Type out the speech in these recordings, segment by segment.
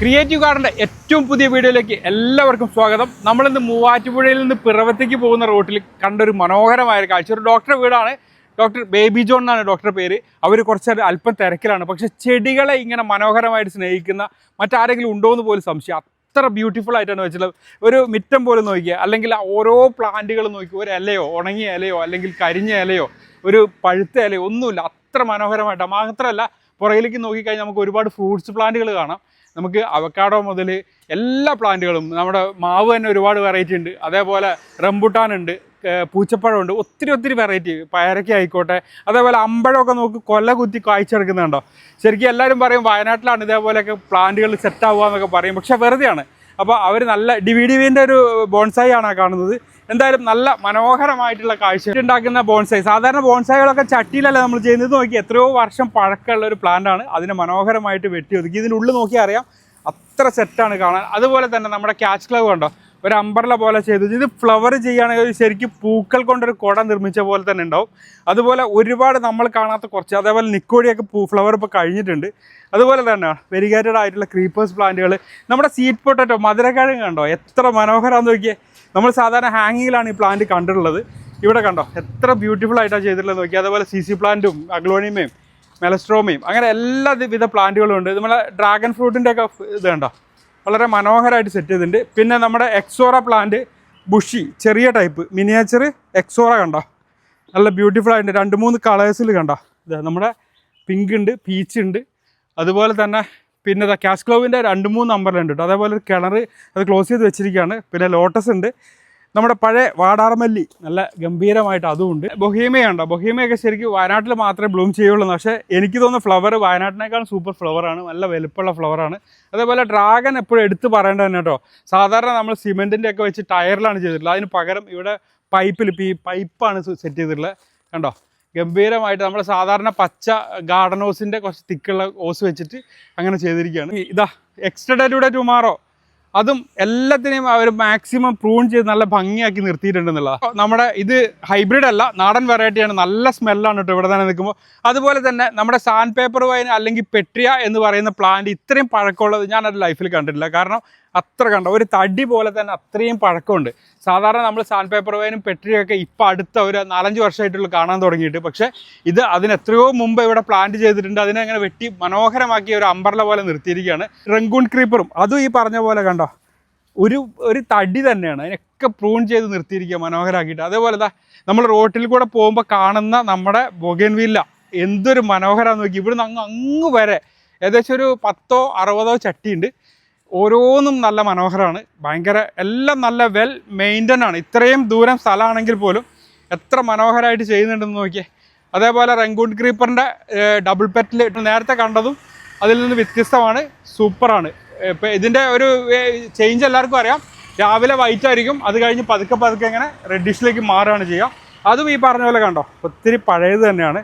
Creative ഗാർഡന്റെ ഏറ്റവും പുതിയ വീഡിയോയിലേക്ക് എല്ലാവർക്കും സ്വാഗതം. നമ്മളിന്ന് മൂവാറ്റുപുഴയിൽ നിന്ന് പിറവത്തേക്ക് പോകുന്ന റോട്ടിൽ കണ്ടൊരു മനോഹരമായ കാഴ്ച. ഒരു ഡോക്ടറെ വീടാണ്. ഡോക്ടർ ബേബി ജോൺ എന്നാണ് ഡോക്ടറുടെ പേര്. അവർ കുറച്ച് അല്പം തിരക്കിലാണ്. പക്ഷെ ചെടികളെ ഇങ്ങനെ മനോഹരമായിട്ട് സ്നേഹിക്കുന്ന മറ്റാരെങ്കിലും ഉണ്ടോ എന്ന് പോലും സംശയം. അത്ര ബ്യൂട്ടിഫുൾ ആയിട്ടാണ് വെച്ചിട്ടുള്ളത്. ഒരു മിറ്റം പോലും നോക്കിയാൽ അല്ലെങ്കിൽ ഓരോ പ്ലാന്റുകൾ നോക്കി ഒരു ഇലയോ ഉണങ്ങിയ ഇലയോ അല്ലെങ്കിൽ കരിഞ്ഞ ഇലയോ ഒരു പഴുത്ത ഇലയോ ഒന്നുമില്ല. അത്ര മനോഹരമായിട്ടാണ് മാത്രമല്ല പുറകിലേക്ക് നോക്കിക്കഴിഞ്ഞാൽ നമുക്ക് ഒരുപാട് ഫ്രൂട്ട്സ് പ്ലാന്റുകൾ കാണാം. നമുക്ക് അവക്കാഡോ മുതൽ എല്ലാ പ്ലാന്റുകളും നമ്മുടെ മാവ് തന്നെ ഒരുപാട് വെറൈറ്റി ഉണ്ട്. അതേപോലെ റംബുട്ടാൻ ഉണ്ട് പൂച്ചപ്പഴമുണ്ട് ഒത്തിരി ഒത്തിരി വെറൈറ്റി പയറയ്ക്ക ആയിക്കോട്ടെ അതേപോലെ അമ്പഴമൊക്കെ നമുക്ക് കൊല കുത്തി കായ്ച്ചെടുക്കുന്നുണ്ടോ? ശരിക്കും എല്ലാവരും പറയും വയനാട്ടിലാണ് ഇതേപോലെയൊക്കെ പ്ലാന്റുകൾ സെറ്റ് ആവുക എന്നൊക്കെ പറയും. പക്ഷെ വെറുതെയാണ്. അപ്പോൾ അവർ നല്ല ഡി വി ഒരു ബോൺസായി ആണ് കാണുന്നത്. എന്തായാലും നല്ല മനോഹരമായിട്ടുള്ള കാഴ്ച ഉണ്ടാക്കുന്ന ബോൺസായി. സാധാരണ ബോൺസായികളൊക്കെ ചട്ടിയിലല്ല നമ്മൾ ചെയ്യുന്നത്? നോക്കി എത്രയോ വർഷം പഴക്കമുള്ള ഒരു പ്ലാന്റ് ആണ്. അതിനെ മനോഹരമായിട്ട് വെട്ടി ഒതുക്കി. ഇതിന്റെ ഉള്ളിൽ നോക്കിയാൽ അറിയാം അത്ര സെറ്റാണ് കാണാൻ. അതുപോലെ തന്നെ നമ്മുടെ ക്യാച്ച് ക്ലബ് കണ്ടോ? ഒരു അമ്പർല പോലെ ചെയ്തു. ഇത് ഫ്ലവർ ചെയ്യുകയാണെങ്കിൽ ശരിക്കും പൂക്കൾ കൊണ്ടൊരു കുട നിർമ്മിച്ച പോലെ തന്നെ ഉണ്ടാവും. അതുപോലെ ഒരുപാട് നമ്മൾ കാണാത്ത കുറച്ച് അതേപോലെ നിക്കോടിയൊക്കെ പൂ ഫ്ലവർ ഇപ്പോൾ കഴിഞ്ഞിട്ടുണ്ട്. അതുപോലെ തന്നെ വെരിഗേറ്റഡ് ആയിട്ടുള്ള ക്രീപ്പേഴ്സ് പ്ലാന്റുകൾ നമ്മുടെ സീറ്റ് പൊട്ടറ്റോ മധുരക്കിഴങ്ങ് കണ്ടോ? എത്ര മനോഹരമാണെന്ന് നോക്കിയേ. നമ്മൾ സാധാരണ ഹാങ്ങിങ്ങിലാണ് ഈ പ്ലാന്റ് കണ്ടിട്ടുള്ളത്. ഇവിടെ കണ്ടോ? എത്ര ബ്യൂട്ടിഫുൾ ആയിട്ടാണ് ചെയ്തിട്ടുള്ളത് നോക്കി അതേപോലെ സി സി പ്ലാന്റും അഗ്ലോണിമയും മെലസ്ട്രോമയും അങ്ങനെ എല്ലാവിധ പ്ലാന്റുകളും ഉണ്ട്. നമ്മളെ ഡ്രാഗൺ ഫ്രൂട്ടിന്റെ ഒക്കെ ഇത് കണ്ടോ? വളരെ മനോഹരമായിട്ട് സെറ്റ് ചെയ്തിട്ടുണ്ട്. പിന്നെ നമ്മുടെ എക്സോറ പ്ലാന്റ് ബുഷി ചെറിയ ടൈപ്പ് മിനിയേച്ചർ എക്സോറ കണ്ടോ? നല്ല ബ്യൂട്ടിഫുൾ ആയിട്ടുണ്ട് രണ്ട് മൂന്ന് കളേഴ്സിൽ കണ്ടോ? ഇത് നമ്മുടെ പിങ്ക് ഉണ്ട് പീച്ച് ഉണ്ട്. അതുപോലെ തന്നെ പിന്നെ ക്യാഷ് ക്ലോവിന്റെ രണ്ട് മൂന്ന് നമ്പറിലുണ്ട് കേട്ടോ അതേപോലെ ഒരു കിണർ അത് ക്ലോസ് ചെയ്ത് വെച്ചിരിക്കുകയാണ്. പിന്നെ ലോട്ടസ് ഉണ്ട്. നമ്മുടെ പഴയ വാടാർമല്ലി നല്ല ഗംഭീരമായിട്ട് അതും ഉണ്ട്? ബൊഹീമയ ബൊഹീമയൊക്കെ ശരിക്കും വയനാട്ടിൽ മാത്രമേ ബ്ലൂം ചെയ്യുള്ളൂ പക്ഷേ എനിക്ക് തോന്നുന്ന ഫ്ലവർ വയനാട്ടിനേക്കാൾ സൂപ്പർ ഫ്ലവറാണ് നല്ല വലുപ്പമുള്ള ഫ്ലവറാണ് അതേപോലെ ഡ്രാഗൺ എപ്പോഴും എടുത്തു പറയേണ്ടത് തന്നെ കേട്ടോ. സാധാരണ നമ്മൾ സിമെന്റിന്റെ ഒക്കെ വെച്ച് ടയറിലാണ് ചെയ്തിട്ടുള്ളത്. അതിന് പകരം ഇവിടെ പൈപ്പിൽ ഇപ്പോൾ ഈ പൈപ്പാണ് സെറ്റ് ചെയ്തിട്ടുള്ളത്. കണ്ടോ? ഗംഭീരമായിട്ട് നമ്മൾ സാധാരണ പച്ച ഗാർഡൻ ഹോസിന്റെ കുറച്ച് തിക്കുള്ള ഹോസ് വെച്ചിട്ട് അങ്ങനെ ചെയ്തിരിക്കുകയാണ്. ഇതാ ഇതാ ഡേ ടുമാറോ അതും എല്ലാത്തിനെയും അവർ മാക്സിമം പ്രൂൺ ചെയ്ത് നല്ല ഭംഗിയാക്കി നിർത്തിയിട്ടുണ്ടെന്നുള്ളതാണ് നമ്മുടെ ഇത് ഹൈബ്രിഡ് അല്ല നാടൻ വെറൈറ്റിയാണ് നല്ല സ്മെല്ലാണ് കേട്ടോ ഇവിടെ തന്നെ നിൽക്കുമ്പോൾ അതുപോലെ തന്നെ നമ്മുടെ സാൻഡ് പേപ്പർ വൈൻ അല്ലെങ്കിൽ പെട്രിയ എന്ന് പറയുന്ന പ്ലാന്റ് ഇത്രയും പഴക്കമുള്ളത് ഞാൻ എന്റെ ലൈഫിൽ കണ്ടിട്ടില്ല. കാരണം അത്ര കണ്ട ഒരു തടി പോലെ തന്നെ അത്രയും പഴക്കമുണ്ട്. സാധാരണ നമ്മൾ സാൻഡ് പേപ്പർ വൈനും പെട്രിയൊക്കെ ഇപ്പം അടുത്ത ഒരു നാലഞ്ച് വർഷമായിട്ടുള്ള കാണാൻ തുടങ്ങിയിട്ട്. പക്ഷേ ഇത് അതിന് എത്രയോ മുമ്പ് ഇവിടെ പ്ലാന്റ് ചെയ്തിട്ടുണ്ട്. അതിനെ അങ്ങനെ വെട്ടി മനോഹരമാക്കി ഒരു അമ്പർല പോലെ നിർത്തിയിരിക്കുകയാണ്. റംഗൂൺ ക്രീപ്പറും അതും ഈ പറഞ്ഞ പോലെ കണ്ടോ? ഒരു ഒരു തടി തന്നെയാണ്. അതിനൊക്കെ പ്രൂൺ ചെയ്ത് നിർത്തിയിരിക്കുക മനോഹരമാക്കിയിട്ട് അതേപോലെ ദാ നമ്മൾ റോട്ടിൽ കൂടെ പോകുമ്പോൾ കാണുന്ന നമ്മുടെ ബൊഗൻവില്ല എന്തൊരു മനോഹരമാണെന്ന് നോക്കി. ഇവിടുന്ന് അങ്ങ് അങ്ങ് വരെ. ഏകദേശം ഒരു പത്തോ അറുപതോ ചട്ടിയുണ്ട്. ഓരോന്നും നല്ല മനോഹരമാണ് ഭയങ്കര എല്ലാം നല്ല വെൽ മെയിന്റൻ ആണ്. ഇത്രയും ദൂരം സ്ഥലമാണെങ്കിൽ പോലും എത്ര മനോഹരമായിട്ട് ചെയ്യുന്നുണ്ടെന്ന് നോക്കിയേ. അതേപോലെ റെങ്കൂൺ ക്രീപ്പറിന്റെ ഡബിൾ പെറ്റിൽ നേരത്തെ കണ്ടതും അതിൽ നിന്ന് വ്യത്യസ്തമാണ്. സൂപ്പറാണ്. ഇപ്പം ഇതിന്റെ ഒരു ചേഞ്ച് എല്ലാവർക്കും അറിയാം. രാവിലെ വൈറ്റ് ആയിരിക്കും അത് കഴിഞ്ഞ് പതുക്കെ പതുക്കെ ഇങ്ങനെ റെഡിഷിലേക്ക് മാറുകയാണ് ചെയ്യുക. അതും ഈ പറഞ്ഞ പോലെ കണ്ടോ ഒത്തിരി പഴയത് തന്നെയാണ്.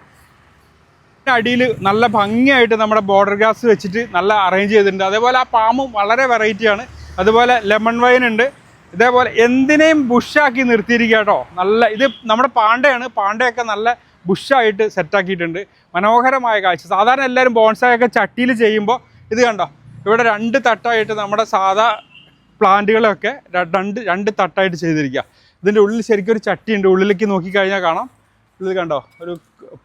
അടിയിൽ നല്ല ഭംഗിയായിട്ട് നമ്മുടെ ബോർഡർ ഗ്ലാസ് വെച്ചിട്ട് നല്ല അറേഞ്ച് ചെയ്തിട്ടുണ്ട്. അതേപോലെ ആ പാമ്പും വളരെ വെറൈറ്റിയാണ് അതുപോലെ ലെമൺ വൈൻ ഉണ്ട്. ഇതേപോലെ എന്തിനേയും ബുഷാക്കി നിർത്തിയിരിക്കുക കേട്ടോ. നല്ല ഇത് നമ്മുടെ പാണ്ടയാണ്. പാണ്ടയൊക്കെ നല്ല ബുഷായിട്ട് സെറ്റാക്കിയിട്ടുണ്ട് മനോഹരമായ കാഴ്ച. സാധാരണ എല്ലാവരും ബോൺസായൊക്കെ ചട്ടിയിൽ ചെയ്യുമ്പോൾ ഇത് കണ്ടോ ഇവിടെ രണ്ട് തട്ടായിട്ട് നമ്മുടെ സാധാ പ്ലാന്റുകളൊക്കെ രണ്ട് രണ്ട് തട്ടായിട്ട് ചെയ്തിരിക്കുക ഇതിന്റെ ഉള്ളിൽ ശരിക്കും ഒരു ചട്ടിയുണ്ട്. ഉള്ളിലേക്ക് നോക്കിക്കഴിഞ്ഞാൽ കാണാം. ഇത് കണ്ടോ? ഒരു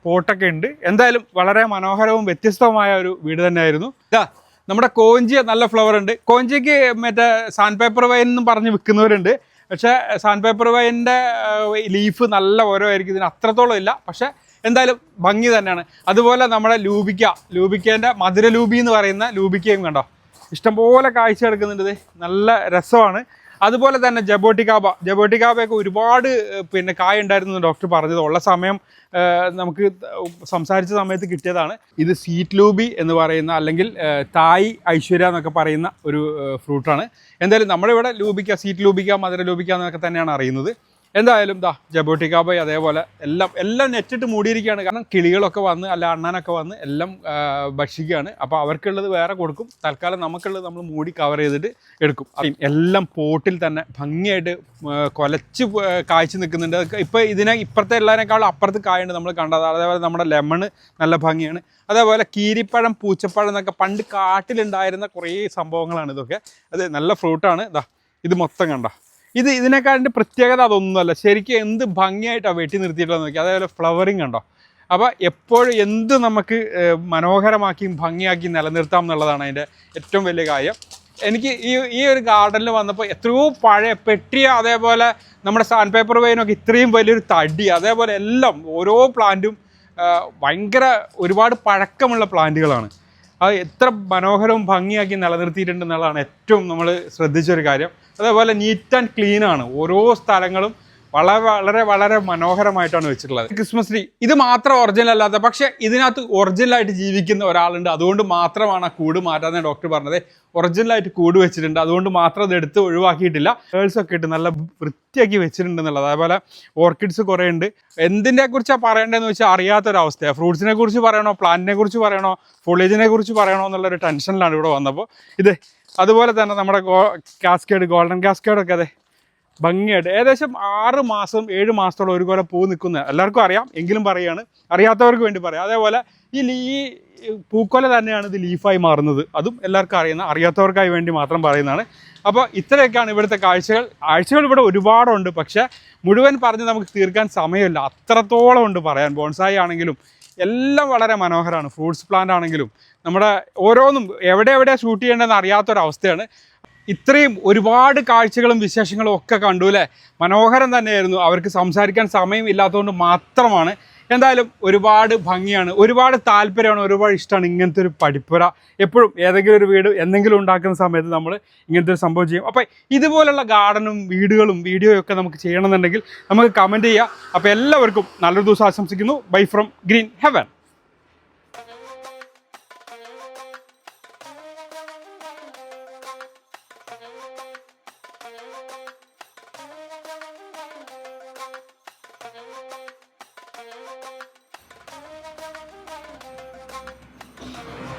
പോട്ടൊക്കെ ഉണ്ട്. എന്തായാലും വളരെ മനോഹരവും വ്യത്യസ്തവുമായ ഒരു വീട് തന്നെയായിരുന്നു. ഇതാ നമ്മുടെ കോഞ്ചി നല്ല ഫ്ലവർ ഉണ്ട്. കോഞ്ചിക്ക് മറ്റേ സാൻഡ് പേപ്പർ വൈൻ എന്നും പറഞ്ഞ് വിൽക്കുന്നവരുണ്ട്. പക്ഷേ സാൻഡ് പേപ്പർ വൈനിന്റെ ലീഫ് നല്ല ഓരോ ആയിരിക്കും. ഇതിന് അത്രത്തോളം ഇല്ല. പക്ഷേ എന്തായാലും ഭംഗി തന്നെയാണ്. അതുപോലെ നമ്മുടെ ലൂബിക്ക ലൂബിക്കേന്റെ മധുര ലൂബി എന്ന് പറയുന്ന ലൂബിക്കയും കണ്ടോ? ഇഷ്ടംപോലെ കാഴ്ച എടുക്കുന്നുണ്ട് നല്ല രസമാണ്. അതുപോലെ തന്നെ ജബോട്ടിക്കാബ ജബോട്ടിക്കാബയൊക്കെ ഒരുപാട് പിന്നെ കായ ഉണ്ടായിരുന്നു ഡോക്ടർ പറഞ്ഞത്. ഉള്ള സമയം നമുക്ക് സംസാരിച്ച സമയത്ത് കിട്ടിയതാണ്. ഇത് സീറ്റ് ലൂബി എന്ന് പറയുന്ന അല്ലെങ്കിൽ തായ് ഐശ്വര്യ എന്നൊക്കെ പറയുന്ന ഒരു ഫ്രൂട്ടാണ്. എന്തായാലും നമ്മുടെ ഇവിടെ ലൂബിക്ക സീറ്റ് ലൂബിക്ക മധുര ലൂബിക്ക എന്നൊക്കെ തന്നെയാണ് അറിയുന്നത്. എന്തായാലും ദാ ജബോട്ടിക്കാബോയ് അതേപോലെ എല്ലാം എല്ലാം നെറ്റിട്ട് മൂടിയിരിക്കുകയാണ്. കാരണം കിളികളൊക്കെ വന്ന് അല്ല അണ്ണനൊക്കെ വന്ന് എല്ലാം ഭക്ഷിക്കുകയാണ്. അപ്പോൾ അവർക്കുള്ളത് വേറെ കൊടുക്കും. തൽക്കാലം നമുക്കുള്ളത് നമ്മൾ മൂടി കവർ ചെയ്തിട്ട് എടുക്കും. എല്ലാം പോട്ടിൽ തന്നെ ഭംഗിയായിട്ട് കൊലച്ച് കായ്ച്ച് നിൽക്കുന്നുണ്ട്. ഇപ്പോൾ ഇതിനെ ഇപ്പുറത്തെ എല്ലാവരെക്കാളും അപ്പുറത്ത് കായുണ്ട് നമ്മൾ കണ്ടത്. അതേപോലെ നമ്മുടെ ലെമൺ നല്ല ഭംഗിയാണ്. അതേപോലെ കീരിപ്പഴം പൂച്ചപ്പഴം എന്നൊക്കെ പണ്ട് കാട്ടിലുണ്ടായിരുന്ന കുറേ സംഭവങ്ങളാണ് ഇതൊക്കെ. അത് നല്ല ഫ്രൂട്ടാണ് ഇതാ ഇത് മൊത്തം കണ്ട? ഇത് ഇതിനെക്കാളിന്റെ പ്രത്യേകത അതൊന്നുമല്ല ശരിക്കും എന്ത് ഭംഗിയായിട്ടാണ് വെട്ടി നിർത്തിയിട്ടുള്ളത് നോക്കി അതേപോലെ ഫ്ലവറിങ് ഉണ്ടോ അപ്പോൾ എപ്പോഴും എന്ത് നമുക്ക് മനോഹരമാക്കിയും ഭംഗിയാക്കിയും നിലനിർത്താം എന്നുള്ളതാണ് അതിന്റെ ഏറ്റവും വലിയ കാര്യം. എനിക്ക് ഈ ഈ ഒരു ഗാർഡനിൽ വന്നപ്പോൾ എത്രയോ പഴയ പെട്ടിയ അതേപോലെ നമ്മുടെ സാൻഡ് പേപ്പർ വെയിനൊക്കെ ഇത്രയും വലിയൊരു തടി അതേപോലെ എല്ലാം ഓരോ പ്ലാന്റും ഭയങ്കര ഒരുപാട് പഴക്കമുള്ള പ്ലാന്റുകളാണ് അത് എത്ര മനോഹരവും ഭംഗിയാക്കി നിലനിർത്തിയിട്ടുണ്ട് നിലനിർത്തിയിട്ടുണ്ടെന്നുള്ളതാണ് ഏറ്റവും നമ്മൾ ശ്രദ്ധിച്ചൊരു കാര്യം. അതേപോലെ നീറ്റ് ആൻഡ് ക്ലീൻ ആണ്. ഓരോ സ്ഥലങ്ങളും വളരെ വളരെ വളരെ മനോഹരമായിട്ടാണ് വെച്ചിട്ടുള്ളത്. ക്രിസ്മസ് ട്രീ ഇത് മാത്രം ഒറിജിനൽ അല്ലാത്ത പക്ഷെ ഇതിനകത്ത് ഒറിജിനൽ ആയിട്ട് ജീവിക്കുന്ന ഒരാളുണ്ട്. അതുകൊണ്ട് മാത്രമാണ് ആ കൂട് മാറ്റാന്ന് ഡോക്ടർ പറഞ്ഞത്. ഒറിജിനലായിട്ട് കൂട് വെച്ചിട്ടുണ്ട്. അതുകൊണ്ട് മാത്രം അത് എടുത്ത് ഒഴിവാക്കിയിട്ടില്ല. ഗേൾസ് ഒക്കെ ഇട്ട് നല്ല വൃത്തിയാക്കി വെച്ചിട്ടുണ്ട് എന്നുള്ളത് അതേപോലെ ഓർക്കിഡ്സ് കുറേ ഉണ്ട്. എന്തിനെ കുറിച്ചാണ് പറയേണ്ടതെന്ന് വെച്ചാൽ അറിയാത്തൊരവസ്ഥയാണ് ഫ്രൂട്ട്സിനെ കുറിച്ച് പറയണോ? പ്ലാന്റിനെ കുറിച്ച് പറയണോ? ഫുളേജിനെ കുറിച്ച് പറയണോ എന്നുള്ളൊരു ടെൻഷനിലാണ് ഇവിടെ വന്നപ്പോൾ. ഇത് അതുപോലെ തന്നെ നമ്മുടെ ഗോ കാസ്കേഡ് ഗോൾഡൻ കാസ്കേഡൊക്കെ അതെ. ഭംഗിയായിട്ട്. ഏകദേശം ആറ് മാസം ഏഴ് മാസത്തോളം ഒരുപോലെ പൂ നിൽക്കുന്ന എല്ലാവർക്കും അറിയാം എങ്കിലും പറയുകയാണ് അറിയാത്തവർക്ക് വേണ്ടി പറയാം. അതേപോലെ ഈ ലീ പൂക്കൊല തന്നെയാണ് ഇത് ലീഫായി മാറുന്നത്. അതും എല്ലാവർക്കും അറിയുന്ന അറിയാത്തവർക്കായി വേണ്ടി മാത്രം പറയുന്നതാണ്. അപ്പോൾ ഇത്രയൊക്കെയാണ് ഇവിടുത്തെ കാഴ്ചകൾ. ആഴ്ചകൾ ഇവിടെ ഒരുപാടുണ്ട് പക്ഷേ മുഴുവൻ പറഞ്ഞ് നമുക്ക് തീർക്കാൻ സമയമില്ല. അത്രത്തോളം ഉണ്ട് പറയാൻ. ബോൺസായി ആണെങ്കിലും എല്ലാം വളരെ മനോഹരമാണ്. ഫ്രൂട്ട്സ് പ്ലാന്റ് ആണെങ്കിലും നമ്മുടെ ഓരോന്നും എവിടെ എവിടെ ഷൂട്ട് ചെയ്യേണ്ടതെന്ന് അറിയാത്തൊരവസ്ഥയാണ്. ഇത്രയും ഒരുപാട് കാഴ്ചകളും വിശേഷങ്ങളും ഒക്കെ കണ്ടു അല്ലേ മനോഹരം തന്നെയായിരുന്നു. അവർക്ക് സംസാരിക്കാൻ സമയം ഇല്ലാത്തതുകൊണ്ട് മാത്രമാണ്. എന്തായാലും ഒരുപാട് ഭംഗിയാണ്. ഒരുപാട് താല്പര്യമാണ്. ഒരുപാട് ഇഷ്ടമാണ് ഇങ്ങനത്തെ ഒരു പഠിപ്പുര എപ്പോഴും ഏതെങ്കിലും ഒരു വീട് എന്തെങ്കിലും ഉണ്ടാക്കുന്ന സമയത്ത് നമ്മൾ ഇങ്ങനത്തെ ഒരു സംഭവം ചെയ്യും. അപ്പോൾ ഇതുപോലുള്ള ഗാർഡനും വീടുകളും വീഡിയോയും ഒക്കെ നമുക്ക് ചെയ്യണമെന്നുണ്ടെങ്കിൽ നമുക്ക് കമന്റ് ചെയ്യാം. അപ്പോൾ എല്ലാവർക്കും നല്ലൊരു ദിവസം ആശംസിക്കുന്നു. Bye from green heaven Thank you.